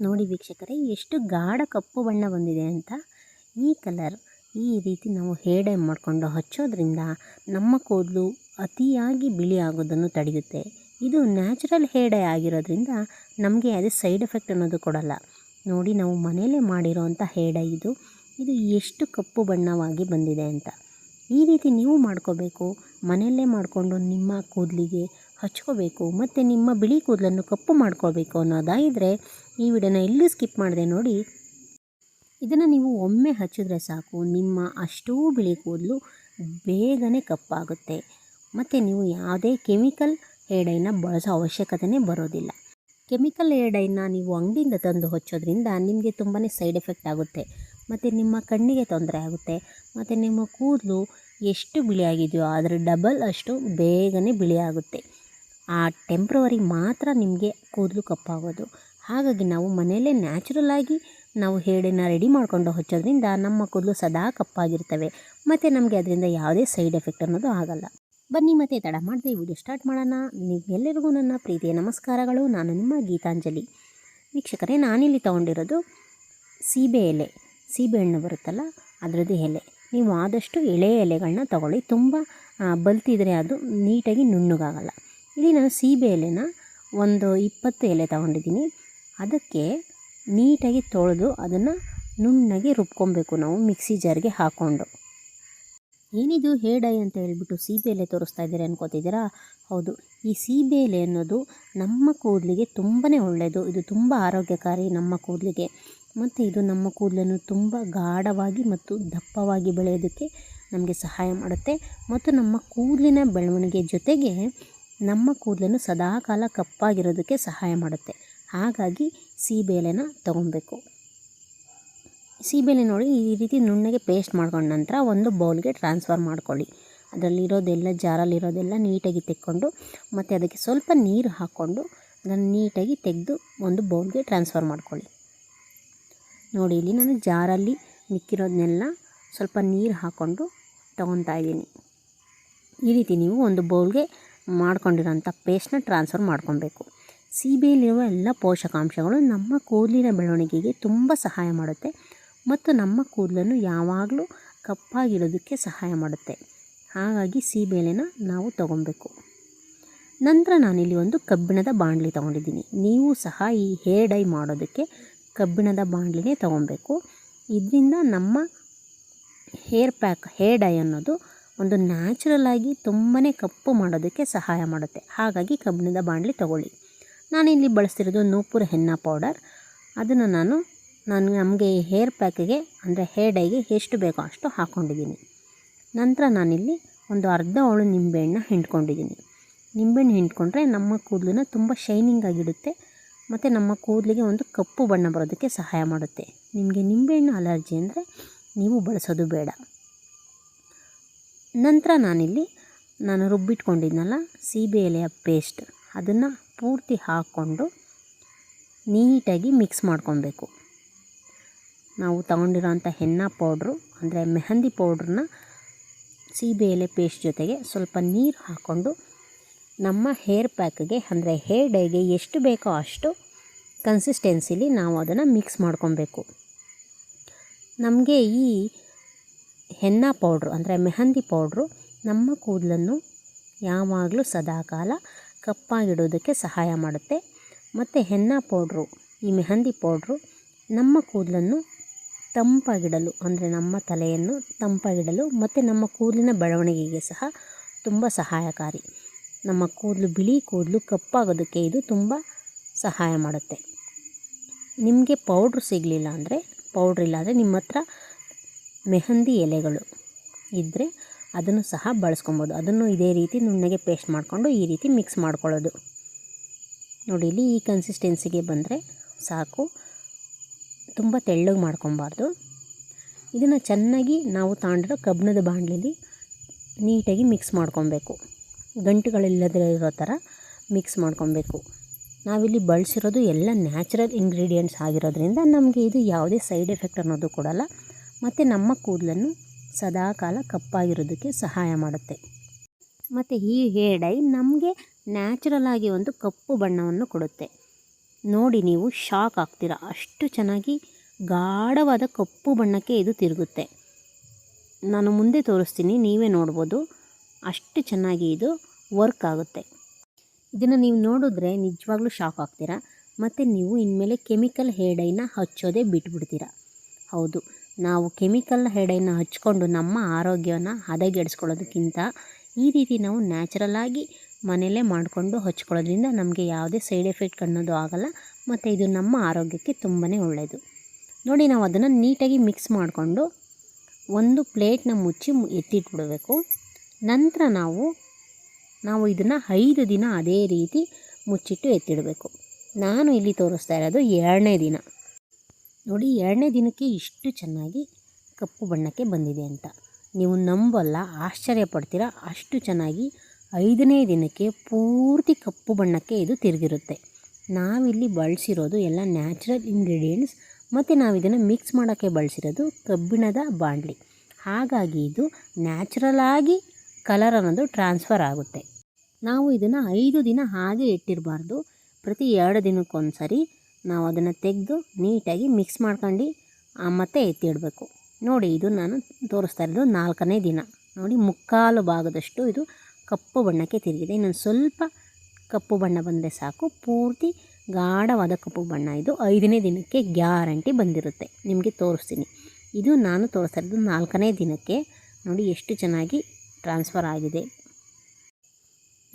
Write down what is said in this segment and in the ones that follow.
ನೋಡಿ ವೀಕ್ಷಕರೇ, ಎಷ್ಟು ಗಾಢ ಕಪ್ಪು ಬಣ್ಣ ಬಂದಿದೆ ಅಂತ. ಈ ಕಲರ್ ಈ ರೀತಿ ನಾವು ಹೇಡೆ ಮಾಡಿಕೊಂಡು ಹಚ್ಚೋದ್ರಿಂದ ನಮ್ಮ ಕೂದಲು ಅತಿಯಾಗಿ ಬಿಳಿ ಆಗೋದನ್ನು ತಡೆಯುತ್ತೆ. ಇದು ನ್ಯಾಚುರಲ್ ಹೇಡೆ ಆಗಿರೋದ್ರಿಂದ ನಮಗೆ ಅದೇ ಸೈಡ್ ಎಫೆಕ್ಟ್ ಅನ್ನೋದು ಕೊಡಲ್ಲ. ನೋಡಿ ನಾವು ಮನೆಯಲ್ಲೇ ಮಾಡಿರೋವಂಥ ಹೇಡೆ ಇದು. ಇದು ಎಷ್ಟು ಕಪ್ಪು ಬಣ್ಣವಾಗಿ ಬಂದಿದೆ ಅಂತ. ಈ ರೀತಿ ನೀವು ಮಾಡ್ಕೋಬೇಕು. ಮನೆಯಲ್ಲೇ ಮಾಡಿಕೊಂಡು ನಿಮ್ಮ ಕೂದಲಿಗೆ ಹಚ್ಕೋಬೇಕು, ಮತ್ತು ನಿಮ್ಮ ಬಿಳಿ ಕೂದಲನ್ನು ಕಪ್ಪು ಮಾಡ್ಕೋಬೇಕು ಅನ್ನೋದಾಗಿದ್ದರೆ ಈ ವಿಡಿಯೋನ ಎಲ್ಲೂ ಸ್ಕಿಪ್ ಮಾಡಿದೆ ನೋಡಿ. ಇದನ್ನು ನೀವು ಒಮ್ಮೆ ಹಚ್ಚಿದ್ರೆ ಸಾಕು, ನಿಮ್ಮ ಅಷ್ಟೂ ಬಿಳಿ ಕೂದಲು ಬೇಗನೆ ಕಪ್ಪಾಗುತ್ತೆ. ಮತ್ತು ನೀವು ಯಾವುದೇ ಕೆಮಿಕಲ್ ಹೇರ್ ಬಳಸೋ ಅವಶ್ಯಕತೆಯೇ ಬರೋದಿಲ್ಲ. ಕೆಮಿಕಲ್ ಹೇರ್ ನೀವು ಅಂಗಡಿಯಿಂದ ತಂದು ಹಚ್ಚೋದ್ರಿಂದ ನಿಮಗೆ ತುಂಬಾ ಸೈಡ್ ಎಫೆಕ್ಟ್ ಆಗುತ್ತೆ. ಮತ್ತು ನಿಮ್ಮ ಕಣ್ಣಿಗೆ ತೊಂದರೆ ಆಗುತ್ತೆ. ಮತ್ತು ನಿಮ್ಮ ಕೂದಲು ಎಷ್ಟು ಬಿಳಿಯಾಗಿದೆಯೋ ಅದರ ಡಬಲ್ ಅಷ್ಟು ಬೇಗನೆ ಬಿಳಿಯಾಗುತ್ತೆ. ಆ ಟೆಂಪ್ರವರಿ ಮಾತ್ರ ನಿಮಗೆ ಕೂದಲು ಕಪ್ಪಾಗೋದು. ಹಾಗಾಗಿ ನಾವು ಮನೆಯಲ್ಲೇ ನ್ಯಾಚುರಲ್ ಆಗಿ ನಾವು ಹೇಡನ್ನು ರೆಡಿ ಮಾಡಿಕೊಂಡು ಹಚ್ಚೋದ್ರಿಂದ ನಮ್ಮ ಕೂದಲು ಸದಾ ಕಪ್ಪಾಗಿರ್ತವೆ. ಮತ್ತು ನಮಗೆ ಅದರಿಂದ ಯಾವುದೇ ಸೈಡ್ ಎಫೆಕ್ಟ್ ಅನ್ನೋದು ಆಗಲ್ಲ. ಬನ್ನಿ ಮತ್ತೆ ತಡ ಮಾಡದೆ ವಿಡಿಯೋ ಸ್ಟಾರ್ಟ್ ಮಾಡೋಣ. ನಿಮಗೆಲ್ಲರಿಗೂ ನನ್ನ ಪ್ರೀತಿಯ ನಮಸ್ಕಾರಗಳು. ನಾನು ನಿಮ್ಮ ಗೀತಾಂಜಲಿ. ವೀಕ್ಷಕರೇ, ನಾನಿಲ್ಲಿ ತೊಗೊಂಡಿರೋದು ಸೀಬೆ ಎಲೆ. ಸೀಬೆ ಹಣ್ಣು ಬರುತ್ತಲ್ಲ, ಅದರದ್ದು ಎಲೆ. ನೀವು ಆದಷ್ಟು ಎಳೆ ಎಲೆಗಳನ್ನ ತಗೊಳ್ಳಿ. ತುಂಬ ಬಲ್ತಿದ್ರೆ ಅದು ನೀಟಾಗಿ ನುಣ್ಣಗಾಗಲ್ಲ. ಇಲ್ಲಿ ನಾನು ಸೀಬೆ ಎಲೆನ ಒಂದು ಇಪ್ಪತ್ತು ಎಲೆ ತಗೊಂಡಿದ್ದೀನಿ. ಅದಕ್ಕೆ ನೀಟಾಗಿ ತೊಳೆದು ಅದನ್ನು ನುಣ್ಣಗೆ ರುಬ್ಕೊಬೇಕು ನಾವು ಮಿಕ್ಸಿ ಜಾರ್ಗೆ ಹಾಕ್ಕೊಂಡು ಏನಿದು ಹೇರ್ ಡೈ ಅಂತ ಹೇಳ್ಬಿಟ್ಟು ಸೀಬೆ ಎಲೆ ತೋರಿಸ್ತಾ ಇದ್ದೀರಿ ಅನ್ಕೋತಿದ್ದೀರಾ? ಹೌದು, ಈ ಸೀಬೆ ಎಲೆ ಅನ್ನೋದು ನಮ್ಮ ಕೂದಲಿಗೆ ತುಂಬಾ ಒಳ್ಳೆಯದು ಇದು ತುಂಬ ಆರೋಗ್ಯಕಾರಿ ನಮ್ಮ ಕೂದಲಿಗೆ. ಮತ್ತು ಇದು ನಮ್ಮ ಕೂದಲನ್ನು ತುಂಬ ಗಾಢವಾಗಿ ಮತ್ತು ದಪ್ಪವಾಗಿ ಬೆಳೆಯೋದಕ್ಕೆ ನಮಗೆ ಸಹಾಯ ಮಾಡುತ್ತೆ. ಮತ್ತು ನಮ್ಮ ಕೂದಲಿನ ಬೆಳವಣಿಗೆ ಜೊತೆಗೆ ನಮ್ಮ ಕೂದಲನ್ನು ಸದಾಕಾಲ ಕಪ್ಪಾಗಿರೋದಕ್ಕೆ ಸಹಾಯ ಮಾಡುತ್ತೆ. ಹಾಗಾಗಿ ಸೀಬೆಲೆನ ತೊಗೊಬೇಕು. ಸೀಬೆಲೆ ನೋಡಿ ಈ ರೀತಿ ನುಣ್ಣಗೆ ಪೇಸ್ಟ್ ಮಾಡ್ಕೊಂಡ ನಂತರ ಒಂದು ಬೌಲ್ಗೆ ಟ್ರಾನ್ಸ್ಫರ್ ಮಾಡ್ಕೊಳ್ಳಿ. ಅದರಲ್ಲಿರೋದೆಲ್ಲ, ಜಾರಲ್ಲಿರೋದೆಲ್ಲ ನೀಟಾಗಿ ತೆಕ್ಕೊಂಡು, ಮತ್ತು ಅದಕ್ಕೆ ಸ್ವಲ್ಪ ನೀರು ಹಾಕ್ಕೊಂಡು ಅದನ್ನು ನೀಟಾಗಿ ತೆಗೆದು ಒಂದು ಬೌಲ್ಗೆ ಟ್ರಾನ್ಸ್ಫರ್ ಮಾಡ್ಕೊಳ್ಳಿ. ನೋಡಿ, ಇಲ್ಲಿ ನಾನು ಜಾರಲ್ಲಿ ಮಿಕ್ಕಿರೋದನ್ನೆಲ್ಲ ಸ್ವಲ್ಪ ನೀರು ಹಾಕ್ಕೊಂಡು ತೊಗೊತಾ ಈ ರೀತಿ ನೀವು ಒಂದು ಬೌಲ್ಗೆ ಮಾಡ್ಕೊಂಡಿರೋಂಥ ಪೇಸ್ಟ್ನ ಟ್ರಾನ್ಸ್ಫರ್ ಮಾಡ್ಕೊಬೇಕು. ಸೀಬೆಯಲ್ಲಿರುವ ಎಲ್ಲ ಪೋಷಕಾಂಶಗಳು ನಮ್ಮ ಕೂದಲಿನ ಬೆಳವಣಿಗೆಗೆ ತುಂಬ ಸಹಾಯ ಮಾಡುತ್ತೆ ಮತ್ತು ನಮ್ಮ ಕೂದಲನ್ನು ಯಾವಾಗಲೂ ಕಪ್ಪಾಗಿರೋದಕ್ಕೆ ಸಹಾಯ ಮಾಡುತ್ತೆ. ಹಾಗಾಗಿ ಸೀಬೆಲೆನ ನಾವು ತಗೊಬೇಕು. ನಂತರ ನಾನಿಲ್ಲಿ ಒಂದು ಕಬ್ಬಿಣದ ಬಾಣಲಿ ತೊಗೊಂಡಿದ್ದೀನಿ. ನೀವು ಸಹ ಈ ಹೇರ್ ಡೈ ಮಾಡೋದಕ್ಕೆ ಕಬ್ಬಿಣದ ಬಾಣಲಿನೇ ತೊಗೊಬೇಕು. ಇದರಿಂದ ನಮ್ಮ ಹೇರ್ ಪ್ಯಾಕ್ ಹೇರ್ ಡೈ ಅನ್ನೋದು ಒಂದು ನ್ಯಾಚುರಲ್ ಆಗಿ ತುಂಬಾ ಕಪ್ಪು ಮಾಡೋದಕ್ಕೆ ಸಹಾಯ ಮಾಡುತ್ತೆ. ಹಾಗಾಗಿ ಕಬ್ಬಿಣದ ಬಾಣಲಿ ತಗೊಳ್ಳಿ. ನಾನಿಲ್ಲಿ ಬಳಸ್ತಿರೋದು ನೂಪುರ ಹೆನ್ನ ಪೌಡರ್ ಅದನ್ನು ನಾನು ನಾನು ನಮಗೆ ಹೇರ್ ಪ್ಯಾಕಿಗೆ ಅಂದರೆ ಹೇರ್ ಡೈಗೆ ಎಷ್ಟು ಬೇಕೋ ಅಷ್ಟು ಹಾಕ್ಕೊಂಡಿದ್ದೀನಿ ನಂತರ ನಾನಿಲ್ಲಿ ಒಂದು ಅರ್ಧ ಅವಳು ನಿಂಬೆಹಣ್ಣು ಹಿಂಡ್ಕೊಂಡಿದ್ದೀನಿ. ನಿಂಬೆಹಣ್ಣು ಹಿಂಡ್ಕೊಂಡ್ರೆ ನಮ್ಮ ಕೂದಲನ್ನ ತುಂಬ ಶೈನಿಂಗ್ ಆಗಿಡುತ್ತೆ, ಮತ್ತು ನಮ್ಮ ಕೂದಲಿಗೆ ಒಂದು ಕಪ್ಪು ಬಣ್ಣ ಬರೋದಕ್ಕೆ ಸಹಾಯ ಮಾಡುತ್ತೆ. ನಿಮಗೆ ನಿಂಬೆಹಣ್ಣು ಅಲರ್ಜಿ ಅಂದರೆ ನೀವು ಬಳಸೋದು ಬೇಡ. ನಂತರ ನಾನಿಲ್ಲಿ ನಾನು ರುಬ್ಬಿಟ್ಕೊಂಡಿದ್ನಲ್ಲ ಸೀಬೆ ಎಲೆಯ ಪೇಸ್ಟ್ ಅದನ್ನು ಪೂರ್ತಿ ಹಾಕ್ಕೊಂಡು ನೀಟಾಗಿ ಮಿಕ್ಸ್ ಮಾಡ್ಕೊಬೇಕು. ನಾವು ತಗೊಂಡಿರೋಂಥ ಹೆನ್ನ ಪೌಡ್ರು ಅಂದರೆ ಮೆಹಂದಿ ಪೌಡ್ರನ್ನ ಸೀಬೆ ಎಲೆ ಪೇಸ್ಟ್ ಜೊತೆಗೆ ಸ್ವಲ್ಪ ನೀರು ಹಾಕ್ಕೊಂಡು ನಮ್ಮ ಹೇರ್ ಪ್ಯಾಕ್ಗೆ ಅಂದರೆ ಹೇರ್ ಡೈಗೆ ಎಷ್ಟು ಬೇಕೋ ಅಷ್ಟು ಕನ್ಸಿಸ್ಟೆನ್ಸಿಲಿ ನಾವು ಅದನ್ನು ಮಿಕ್ಸ್ ಮಾಡ್ಕೊಬೇಕು. ನಮಗೆ ಈ ಹೆನ್ನ ಪೌಡ್ರು ಅಂದರೆ ಮೆಹಂದಿ ಪೌಡ್ರು ನಮ್ಮ ಕೂದಲನ್ನು ಯಾವಾಗಲೂ ಸದಾಕಾಲ ಕಪ್ಪಾಗಿಡೋದಕ್ಕೆ ಸಹಾಯ ಮಾಡುತ್ತೆ. ಮತ್ತು ಹೆನ್ನ ಪೌಡ್ರು, ಈ ಮೆಹಂದಿ ಪೌಡ್ರು ನಮ್ಮ ಕೂದಲನ್ನು ತಂಪಾಗಿಡಲು ಅಂದರೆ ನಮ್ಮ ತಲೆಯನ್ನು ತಂಪಾಗಿಡಲು ಮತ್ತು ನಮ್ಮ ಕೂದಲಿನ ಬೆಳವಣಿಗೆಗೆ ಸಹ ತುಂಬ ಸಹಾಯಕಾರಿ. ನಮ್ಮ ಕೂದಲು ಬಿಳಿ ಕೂದಲು ಕಪ್ಪಾಗೋದಕ್ಕೆ ಇದು ತುಂಬ ಸಹಾಯ ಮಾಡುತ್ತೆ. ನಿಮಗೆ ಪೌಡ್ರ್ ಸಿಗಲಿಲ್ಲ ಅಂದರೆ, ಪೌಡ್ರ್ ಇಲ್ಲ ಅಂದರೆ ನಿಮ್ಮ ಹತ್ರ ಮೆಹಂದಿ ಎಲೆಗಳು ಇದ್ದರೆ ಅದನ್ನು ಸಹ ಬಳಸ್ಕೊಬೋದು. ಅದನ್ನು ಇದೇ ರೀತಿ ನುಣ್ಣಗೆ ಪೇಸ್ಟ್ ಮಾಡಿಕೊಂಡು ಈ ರೀತಿ ಮಿಕ್ಸ್ ಮಾಡ್ಕೊಳ್ಳೋದು. ನೋಡಿ, ಇಲ್ಲಿ ಈ ಕನ್ಸಿಸ್ಟೆನ್ಸಿಗೆ ಬಂದರೆ ಸಾಕು. ತುಂಬ ತೆಳ್ಳಗೆ ಮಾಡ್ಕೊಬಾರ್ದು ಇದನ್ನು ಚೆನ್ನಾಗಿ ನಾವು ತಾಂಡಿರೋ ಕಬ್ಬಿಣದ ಬಾಣಲಿಲಿ ನೀಟಾಗಿ ಮಿಕ್ಸ್ ಮಾಡ್ಕೊಬೇಕು ಗಂಟುಗಳಿಲ್ಲದೇ ಇರೋ ಥರ ಮಿಕ್ಸ್ ಮಾಡ್ಕೊಬೇಕು ನಾವಿಲ್ಲಿ ಬಳಸಿರೋದು ಎಲ್ಲ ನ್ಯಾಚುರಲ್ ಇಂಗ್ರೀಡಿಯೆಂಟ್ಸ್ ಆಗಿರೋದ್ರಿಂದ ನಮಗೆ ಇದು ಯಾವುದೇ ಸೈಡ್ ಎಫೆಕ್ಟ್ ಅನ್ನೋದು ಕೊಡಲ್ಲ. ಮತ್ತು ನಮ್ಮ ಕೂದಲನ್ನು ಸದಾಕಾಲ ಕಪ್ಪಾಗಿರೋದಕ್ಕೆ ಸಹಾಯ ಮಾಡುತ್ತೆ. ಮತ್ತು ಈ ಹೇರ್ ಡೈ ನಮಗೆ ನ್ಯಾಚುರಲ್ ಆಗಿ ಒಂದು ಕಪ್ಪು ಬಣ್ಣವನ್ನು ಕೊಡುತ್ತೆ. ನೋಡಿ ನೀವು ಶಾಕ್ ಆಗ್ತೀರ. ಅಷ್ಟು ಚೆನ್ನಾಗಿ ಗಾಢವಾದ ಕಪ್ಪು ಬಣ್ಣಕ್ಕೆ ಇದು ತಿರುಗುತ್ತೆ. ನಾನು ಮುಂದೆ ತೋರಿಸ್ತೀನಿ, ನೀವೇ ನೋಡ್ಬೋದು. ಅಷ್ಟು ಚೆನ್ನಾಗಿ ಇದು ವರ್ಕ್ ಆಗುತ್ತೆ. ಇದನ್ನು ನೀವು ನೋಡಿದ್ರೆ ನಿಜವಾಗ್ಲೂ ಶಾಕ್ ಆಗ್ತೀರಾ. ಮತ್ತು ನೀವು ಇನ್ಮೇಲೆ ಕೆಮಿಕಲ್ ಹೇರ್ ಡೈನ ಹಚ್ಚೋದೇ ಬಿಟ್ಬಿಡ್ತೀರಾ. ಹೌದು. ನಾವು ಕೆಮಿಕಲ್ ಹೆಡೆಯನ್ನು ಹಚ್ಕೊಂಡು ನಮ್ಮ ಆರೋಗ್ಯವನ್ನು ಹದಗೆಡಿಸ್ಕೊಳ್ಳೋದಕ್ಕಿಂತ ಈ ರೀತಿ ನಾವು ನ್ಯಾಚುರಲ್ಲಾಗಿ ಮನೆಯಲ್ಲೇ ಮಾಡಿಕೊಂಡು ಹಚ್ಕೊಳ್ಳೋದ್ರಿಂದ ನಮಗೆ ಯಾವುದೇ ಸೈಡ್ ಎಫೆಕ್ಟ್ ಅನ್ನೋದು ಆಗೋಲ್ಲ, ಮತ್ತು ಇದು ನಮ್ಮ ಆರೋಗ್ಯಕ್ಕೆ ತುಂಬಾ ಒಳ್ಳೆಯದು ನೋಡಿ, ನಾವು ಅದನ್ನು ನೀಟಾಗಿ ಮಿಕ್ಸ್ ಮಾಡಿಕೊಂಡು ಒಂದು ಪ್ಲೇಟ್ನ ಮುಚ್ಚಿ ಎತ್ತಿಟ್ಬಿಡಬೇಕು. ನಂತರ ನಾವು ನಾವು ಇದನ್ನು ಐದು ದಿನ ಅದೇ ರೀತಿ ಮುಚ್ಚಿಟ್ಟು ಎತ್ತಿಡಬೇಕು. ನಾನು ಇಲ್ಲಿ ತೋರಿಸ್ತಾ ಇರೋದು ಎರಡನೇ ದಿನ. ನೋಡಿ, ಎರಡನೇ ದಿನಕ್ಕೆ ಇಷ್ಟು ಚೆನ್ನಾಗಿ ಕಪ್ಪು ಬಣ್ಣಕ್ಕೆ ಬಂದಿದೆ ಅಂತ. ನೀವು ನಂಬಲ್ಲ, ಆಶ್ಚರ್ಯ ಪಡ್ತೀರಾ? ಅಷ್ಟು ಚೆನ್ನಾಗಿ ಐದನೇ ದಿನಕ್ಕೆ ಪೂರ್ತಿ ಕಪ್ಪು ಬಣ್ಣಕ್ಕೆ ಇದು ತಿರುಗಿರುತ್ತೆ. ನಾವಿಲ್ಲಿ ಬಳಸಿರೋದು ಎಲ್ಲ ನ್ಯಾಚುರಲ್ ಇಂಗ್ರೀಡಿಯೆಂಟ್ಸ್ ಮತ್ತು ನಾವು ಇದನ್ನು ಮಿಕ್ಸ್ ಮಾಡೋಕ್ಕೆ ಬಳಸಿರೋದು ಕಬ್ಬಿಣದ ಬಾಂಡ್ಲಿ. ಹಾಗಾಗಿ ಇದು ನ್ಯಾಚುರಲ್ ಆಗಿ ಕಲರ್ ಅನ್ನೋದು ಟ್ರಾನ್ಸ್ಫರ್ ಆಗುತ್ತೆ. ನಾವು ಇದನ್ನು ಐದು ದಿನ ಹಾಗೆ ಇಟ್ಟಿರಬಾರ್ದು. ಪ್ರತಿ ಎರಡು ದಿನಕ್ಕೊಂದು ಸರಿ ನಾವು ಅದನ್ನು ತೆಗೆದು ನೀಟಾಗಿ ಮಿಕ್ಸ್ ಮಾಡ್ಕೊಂಡು ಮತ್ತೆ ಎತ್ತಿಡಬೇಕು ನೋಡಿ, ಇದು ನಾನು ತೋರಿಸ್ತಾ ಇರೋದು ನಾಲ್ಕನೇ ದಿನ. ನೋಡಿ, ಮುಕ್ಕಾಲು ಭಾಗದಷ್ಟು ಇದು ಕಪ್ಪು ಬಣ್ಣಕ್ಕೆ ತಿರುಗಿದೆ. ಇನ್ನೊಂದು ಸ್ವಲ್ಪ ಕಪ್ಪು ಬಣ್ಣ ಬಂದರೆ ಸಾಕು. ಪೂರ್ತಿ ಗಾಢವಾದ ಕಪ್ಪು ಬಣ್ಣ. ಇದು ಐದನೇ ದಿನಕ್ಕೆ ಗ್ಯಾರಂಟಿ ಬಂದಿರುತ್ತೆ. ನಿಮಗೆ ತೋರಿಸ್ತೀನಿ. ಇದು ನಾನು ತೋರಿಸ್ತಾ ಇರೋದು ನಾಲ್ಕನೇ ದಿನಕ್ಕೆ. ನೋಡಿ, ಎಷ್ಟು ಚೆನ್ನಾಗಿ ಟ್ರಾನ್ಸ್ಫರ್ ಆಗಿದೆ.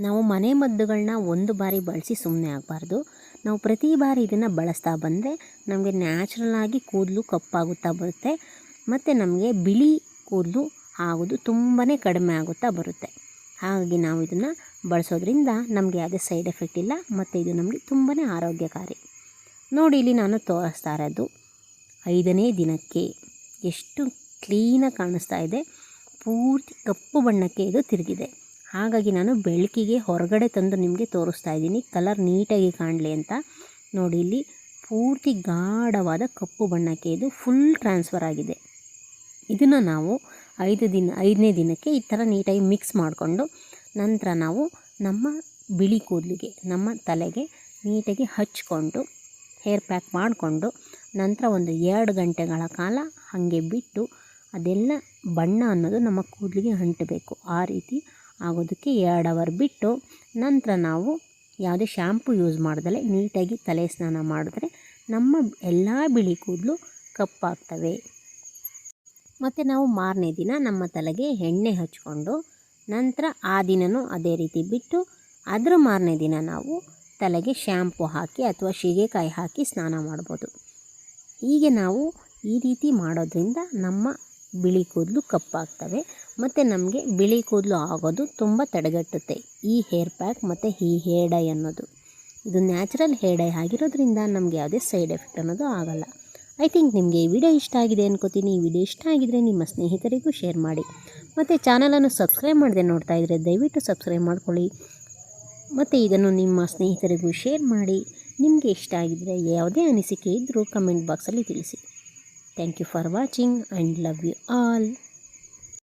ನಾವು ಮನೆ ಮದ್ದುಗಳನ್ನ ಒಂದು ಬಾರಿ ಬಳಸಿ ಸುಮ್ಮನೆ ಆಗಬಾರ್ದು. ನಾವು ಪ್ರತಿ ಬಾರಿ ಇದನ್ನು ಬಳಸ್ತಾ ಬಂದರೆ ನಮಗೆ ನ್ಯಾಚುರಲ್ ಆಗಿ ಕೂದಲು ಕಪ್ಪಾಗುತ್ತಾ ಬರುತ್ತೆ. ಮತ್ತು ನಮಗೆ ಬಿಳಿ ಕೂದಲು ಆಗೋದು ತುಂಬಾ ಕಡಿಮೆ ಆಗುತ್ತಾ ಬರುತ್ತೆ. ಹಾಗಾಗಿ ನಾವು ಇದನ್ನು ಬಳಸೋದ್ರಿಂದ ನಮಗೆ ಯಾವುದೇ ಸೈಡ್ ಎಫೆಕ್ಟ್ ಇಲ್ಲ ಮತ್ತು ಇದು ನಮಗೆ ತುಂಬಾ ಆರೋಗ್ಯಕಾರಿ. ನೋಡಿ ಇಲ್ಲಿ ನಾನು ತೋರಿಸ್ತಾ ಇರೋದು ಐದನೇ ದಿನಕ್ಕೆ ಎಷ್ಟು ಕ್ಲೀನಾಗಿ ಕಾಣಿಸ್ತಾ ಇದೆ. ಪೂರ್ತಿ ಕಪ್ಪು ಬಣ್ಣಕ್ಕೆ ಇದು ತಿರುಗಿದೆ. ಹಾಗಾಗಿ ನಾನು ಬೆಳಕಿಗೆ ಹೊರಗಡೆ ತಂದು ನಿಮಗೆ ತೋರಿಸ್ತಾ ಇದ್ದೀನಿ. ಕಲರ್ ನೀಟಾಗಿ ಕಾಣಲಿ ಅಂತ. ನೋಡಿ, ಇಲ್ಲಿ ಪೂರ್ತಿ ಗಾಢವಾದ ಕಪ್ಪು ಬಣ್ಣಕ್ಕೆ ಇದು ಫುಲ್ ಟ್ರಾನ್ಸ್ಫರ್ ಆಗಿದೆ. ಇದನ್ನು ನಾವು ಐದು ದಿನ, ಐದನೇ ದಿನಕ್ಕೆ ಈ ಥರ ನೀಟಾಗಿ ಮಿಕ್ಸ್ ಮಾಡಿಕೊಂಡು ನಂತರ ನಾವು ನಮ್ಮ ಬಿಳಿ ಕೂದಲಿಗೆ, ನಮ್ಮ ತಲೆಗೆ ನೀಟಾಗಿ ಹಚ್ಕೊಂಡು ಹೇರ್ ಪ್ಯಾಕ್ ಮಾಡಿಕೊಂಡು ನಂತರ ಒಂದು ಎರಡು ಗಂಟೆಗಳ ಕಾಲ ಹಾಗೆ ಬಿಟ್ಟು ಅದೆಲ್ಲ ಬಣ್ಣ ಅನ್ನೋದು ನಮ್ಮ ಕೂದಲಿಗೆ ಅಂಟಬೇಕು. ಆ ರೀತಿ ಆಗೋದಕ್ಕೆ ಎರಡು ಅವರ್ ಬಿಟ್ಟು ನಂತರ ನಾವು ಯಾವುದೇ ಶ್ಯಾಂಪು ಯೂಸ್ ಮಾಡ್ದಲೆ ನೀಟಾಗಿ ತಲೆ ಸ್ನಾನ ಮಾಡಿದ್ರೆ ನಮ್ಮ ಎಲ್ಲ ಬಿಳಿ ಕೂದಲು ಕಪ್ಪಾಗ್ತವೆ. ಮತ್ತು ನಾವು ಮಾರನೇ ದಿನ ನಮ್ಮ ತಲೆಗೆ ಎಣ್ಣೆ ಹಚ್ಕೊಂಡು ನಂತರ ಆ ದಿನವೂ ಅದೇ ರೀತಿ ಬಿಟ್ಟು ಅದರ ಮಾರನೇ ದಿನ ನಾವು ತಲೆಗೆ ಶ್ಯಾಂಪು ಹಾಕಿ ಅಥವಾ ಶೀಗೆಕಾಯಿ ಹಾಕಿ ಸ್ನಾನ ಮಾಡ್ಬೋದು. ಹೀಗೆ ನಾವು ಈ ರೀತಿ ಮಾಡೋದ್ರಿಂದ ನಮ್ಮ ಬಿಳಿ ಕೂದಲು ಕಪ್ಪಾಗ್ತವೆ. ಮತ್ತು ನಮಗೆ ಬಿಳಿ ಕೂದಲು ಆಗೋದು ತುಂಬ ತಡೆಗಟ್ಟುತ್ತೆ. ಈ ಹೇರ್ ಪ್ಯಾಕ್ ಮತ್ತು ಈ ಹೇರ್ ಡೈ ಅನ್ನೋದು. ಇದು ನ್ಯಾಚುರಲ್ ಹೇರ್ ಡೈ ಆಗಿರೋದ್ರಿಂದ ನಮಗೆ ಯಾವುದೇ ಸೈಡ್ ಎಫೆಕ್ಟ್ ಅನ್ನೋದು ಆಗೋಲ್ಲ. ಐ ಥಿಂಕ್ ನಿಮಗೆ ಈ ವಿಡಿಯೋ ಇಷ್ಟ ಆಗಿದೆ ಅನ್ಕೋತೀನಿ. ಈ ವಿಡಿಯೋ ಇಷ್ಟ ಆಗಿದ್ರೆ ನಿಮ್ಮ ಸ್ನೇಹಿತರಿಗೂ ಶೇರ್ ಮಾಡಿ. ಮತ್ತು ಚಾನಲನ್ನು ಸಬ್ಸ್ಕ್ರೈಬ್ ಮಾಡದೆ ನೋಡ್ತಾ ಇದ್ದರೆ ದಯವಿಟ್ಟು ಸಬ್ಸ್ಕ್ರೈಬ್ ಮಾಡ್ಕೊಳ್ಳಿ. ಮತ್ತು ಇದನ್ನು ನಿಮ್ಮ ಸ್ನೇಹಿತರಿಗೂ ಶೇರ್ ಮಾಡಿ. ನಿಮಗೆ ಇಷ್ಟ ಆಗಿದ್ದರೆ ಯಾವುದೇ ಅನಿಸಿಕೆ ಇದ್ದರೂ ಕಮೆಂಟ್ ಬಾಕ್ಸಲ್ಲಿ ತಿಳಿಸಿ. Thank you for watching and love you all.